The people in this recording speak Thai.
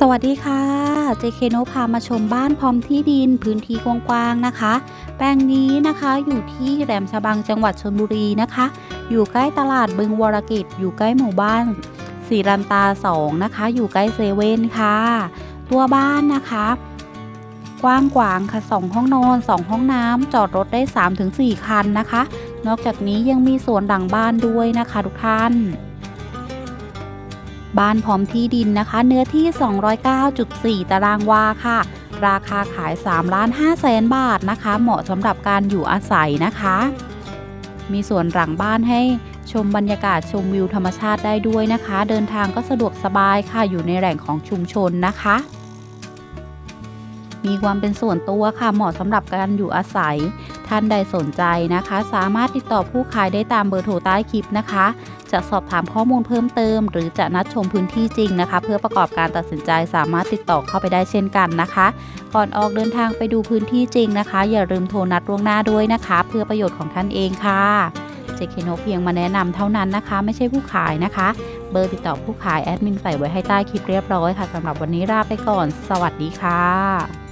สวัสดีค่ะเจเคโนพามาชมบ้านพร้อมที่ดินพื้นที่กว้างๆนะคะ แปลงนี้นะคะอยู่ที่แหลมฉบังจังหวัดชลบุรีนะคะ อยู่ใกล้ตลาดบึงวรกิจอยู่ใกล้หมู่บ้านสีรันตาสองนะคะ อยู่ใกล้เซเว่นค่ะ ตัวบ้านนะคะ กว้างกวางค่ะ 2 ห้องนอน 2 ห้องน้ำจอดรถได้ 3-4 คันนะคะ นอกจากนี้ยังมีสวนหลังบ้านด้วยนะคะทุกท่าน บ้านพร้อมที่ดินนะคะ เนื้อที่ 209.4 ตารางวาค่ะ ราคาขาย 3 ล้าน5แสนบาทนะคะ เหมาะสำหรับการอยู่อาศัยนะคะ มีส่วนหลังบ้านให้ชมบรรยากาศชมวิวธรรมชาติได้ด้วยนะคะ เดินทางก็สะดวกสบายค่ะอยู่ในแหล่งของชุมชนนะคะ มีความเป็นส่วนตัวค่ะเหมาะสำหรับการอยู่อาศัย ท่านใดสนใจนะคะ สามารถติดต่อผู้ขายได้ตามเบอร์โทรใต้คลิปนะคะ จะสอบถามข้อมูลเพิ่มเติม หรือจะนัดชมพื้นที่จริงนะคะ เพื่อประกอบการตัดสินใจสามารถติดต่อเข้าไปได้เช่นกันนะคะ ก่อนออกเดินทางไปดูพื้นที่จริงนะคะ อย่าลืมโทรนัดล่วงหน้าด้วยนะคะ เพื่อประโยชน์ของท่านเองค่ะเจเคโนเพียงมาแนะนำเท่านั้นนะคะ ไม่ใช่ผู้ขายนะคะ เบอร์ติดต่อผู้ขายแอดมินใส่ไว้ให้ใต้คลิปเรียบร้อยค่ะสำหรับวันนี้ลาไปก่อน สวัสดีค่ะ